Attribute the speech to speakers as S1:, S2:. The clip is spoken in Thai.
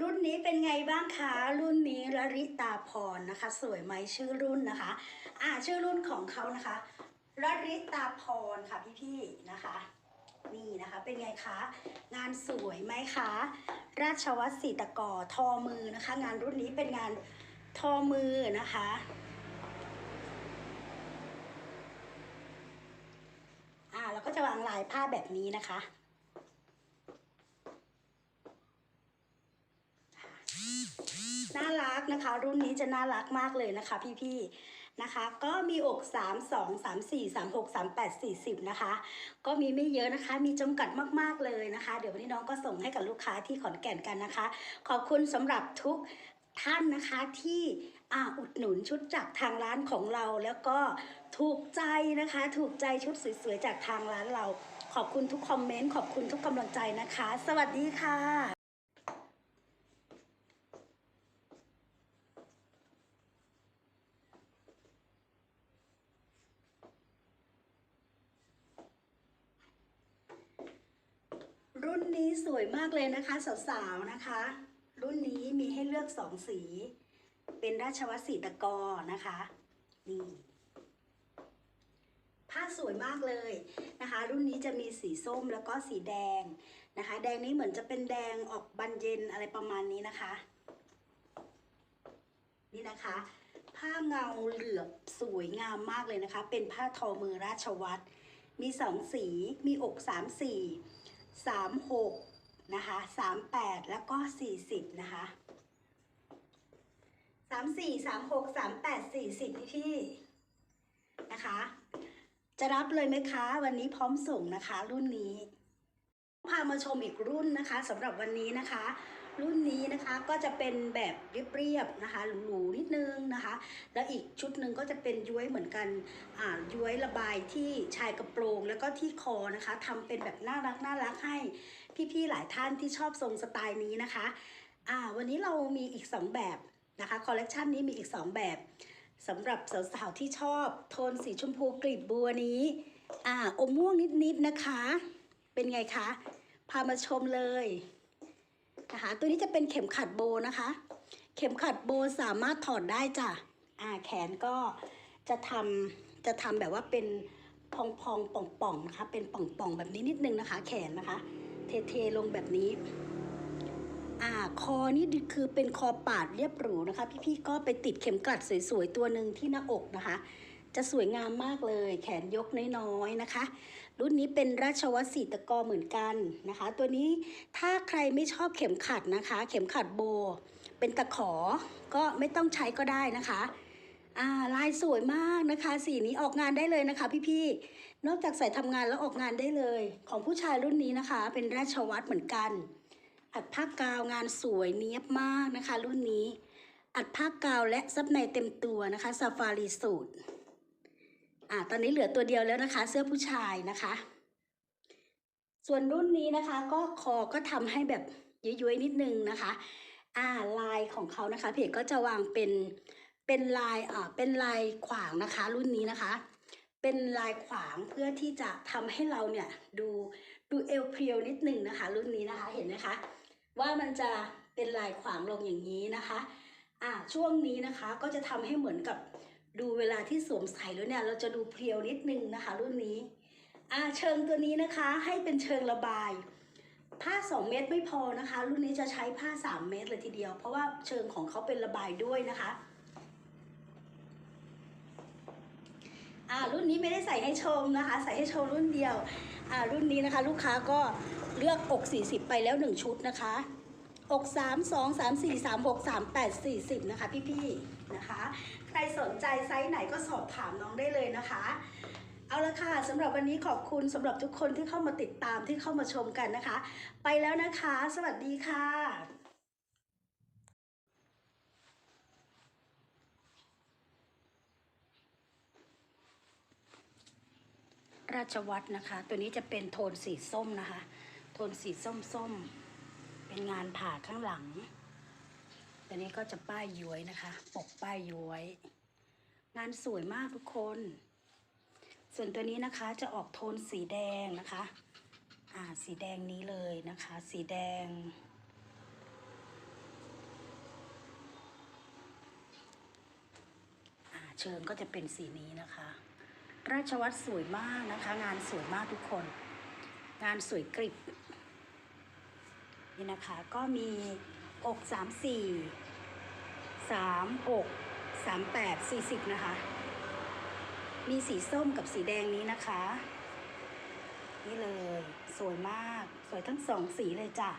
S1: รุ่นนี้เป็นไงบ้างคะ รุ่นนี้ลริตาพรนะคะ สวยไหมชื่อรุ่นนะคะ อ่าชื่อรุ่นของเขานะคะลริตาพรค่ะพี่ๆนะคะ นี่นะคะเป็นไงคะ งานสวยไหมคะ ราชวัตรศรีตะกอทอมือนะคะ งานรุ่นนี้เป็นงานทอมือนะคะ อ่าเราก็จะวางลายผ้าแบบนี้นะคะ น่ารักนะคะ รุ่นนี้จะน่ารักมากเลยนะคะ พี่ๆนะคะ ก็มีอก 3 2 3 4 3 6 3 8 40 นะคะ ก็มีไม่เยอะนะคะ มีจำกัดมากๆเลยนะคะ เดี๋ยววันนี้น้องก็ส่งให้กับลูกค้าที่ขอนแก่นกันนะคะ ขอบคุณสำหรับทุกท่านนะคะที่อ,อุดหนุนชุดจากทางร้านของเราแล้วก็ถูกใจนะคะ ถูกใจชุดสวยๆจากทางร้านเรา ขอบคุณทุกคอมเมนต์ขอบคุณทุกกำลังใจนะคะ สวัสดีค่ะ รุ่นนี้ สวยมากเลยนะคะสาวๆนะคะ รุ่นนี้มีให้เลือกสองสี เป็นราชวัตรสีตะกอนะคะนี่ผ้าสวยมากเลยนะคะ รุ่นนี้จะมีสีส้มแล้วก็สีแดงนะคะ แดงนี้เหมือนจะเป็นแดงออกบานเย็นอะไรประมาณนี้นะคะ นี่นะคะ ผ้าเงาเหลือบสวยงามมากเลยนะคะ เป็นผ้าทอมือราชวัตรมีสองสีมีอกสามสี่สามหก นะคะสามแปดแล้วก็สี่สิบนะคะสามสี่สามหกสามแปดสี่สิบพี่นะคะ จะรับเลยไหมคะ วันนี้พร้อมส่งนะคะรุ่นนี้ พามาชมอีกรุ่นนะคะสำหรับวันนี้นะคะ รุ่นนี้นะคะก็จะเป็นแบบเรียบๆนะคะหรูๆนิดนึงนะคะ แล้วอีกชุดหนึ่งก็จะเป็นย้วยเหมือนกันอ่าย้วยระบายที่ชายกระโปรงแล้วก็ที่คอนะคะทำเป็นแบบน่ารักน่ารักให้ พี่ๆหลายท่านที่ชอบทรงสไตล์นี้นะคะอ่าวันนี้เรามีอีก 2 แบบนะคะคอลเลกชันนี้มีอีก 2 แบบสำหรับสาวๆที่ชอบโทนสีชมพูกลีบบัวนี้อ่าอมม่วงนิดๆนะคะ เป็นไงคะ พามาชมเลยนะคะตัวนี้จะเป็นเข็มขัดโบนะคะ เข็มขัดโบสามารถถอดได้จ้ะอ่าแขนก็จะทำจะทำแบบว่าเป็นพองพองป่องๆนะคะ เป็นป่องๆแบบนี้นิดนึงนะคะ แขนนะคะ เทๆลงแบบนี้ อ่าคอนี่คือเป็นคอปาดเรียบหรูนะคะ พี่ๆก็ไปติดเข็มกลัดสวยๆตัวหนึ่งที่หน้าอกนะคะ จะสวยงามมากเลย แขนยกน้อยๆนะคะ รุ่นนี้เป็นราชวัตรสีตะกอเหมือนกันนะคะ ตัวนี้ถ้าใครไม่ชอบเข็มขัดนะคะ เข็มขัดโบ เป็นตะขอก็ไม่ต้องใช้ก็ได้นะคะ อ่าลายสวยมากนะคะ สีนี้ออกงานได้เลยนะคะพี่ๆนอกจากใส่ทำงานแล้วออกงานได้เลย ของผู้ชายรุ่นนี้นะคะ เป็นราชวัตรเหมือนกัน อัดผ้ากาวงานสวยเนี้ยบมากนะคะ รุ่นนี้ อัดผ้ากาวและซับในเต็มตัวนะคะซาฟารีสูตรอ่าตอนนี้เหลือตัวเดียวแล้วนะคะ เสื้อผู้ชายนะคะ ส่วนรุ่นนี้นะคะก็คอก็ทำให้แบบย้วยๆนิดนึงนะคะอ่าลายของเขานะคะเพจก็จะวางเป็น เป็นลายอ่าเป็นลายขวางนะคะ รุ่นนี้นะคะ เป็นลายขวางเพื่อที่จะทำให้เราเนี่ยดูดูเอวเพรียวนิดนึงนะคะ รุ่นนี้นะคะเห็นไหมคะ ว่ามันจะเป็นลายขวางลงอย่างนี้นะคะอ่าช่วงนี้นะคะก็จะทำให้เหมือนกับดูเวลาที่สวมใส่แล้วเนี่ยเราจะดูเพรียวนิดนึงนะคะ รุ่นนี้อ่าเชิงตัวนี้นะคะให้เป็นเชิงระบายผ้า 2 เม็ดไม่พอนะคะ รุ่นนี้จะใช้ผ้า 3 เม็ดเลยทีเดียว เพราะว่าเชิงของเขาเป็นระบายด้วยนะคะ อ่ารุ่นนี้ไม่ได้ใส่ให้ชมนะคะ ใส่ให้ชว์รุ่นเดียวอ่ารุ่นนี้นะคะ ลูกค้าก็เลือกอก 40 ไปแล้ว 1 ชุดนะคะอก3 2 3 4 3 6 3 8 40 นะคะ พี่ๆนะคะ ใครสนใจไซส์ไหนก็สอบถามน้องได้เลยนะคะ เอาละค่ะสำหรับวันนี้ขอบคุณสำหรับทุกคนที่เข้ามาติดตามที่เข้ามาชมกันนะคะ ไปแล้วนะคะ สวัสดีค่ะ ราชวัตรนะคะ ตัวนี้จะเป็นโทนสีส้มนะคะ โทนสีส้มส้ม เป็นงานผ่าข้างหลัง ตัวนี้ก็จะป้ายย้วยนะคะ ปกป้ายย้วย งานสวยมากทุกคน ส่วนตัวนี้นะคะจะออกโทนสีแดงนะคะ อ่า สีแดงนี้เลยนะคะ สีแดงเชิงก็จะเป็นสีนี้นะคะ ราชวัตรสวยมากนะคะ งานสวยมากทุกคน งานสวยกริบนี่นะคะ ก็มีอกสามสี่สามอกสามแปดสี่สิบนะคะ มีสีส้มกับสีแดงนี้นะคะ นี่เลย สวยมาก สวยทั้งสองสีเลยจ้ะ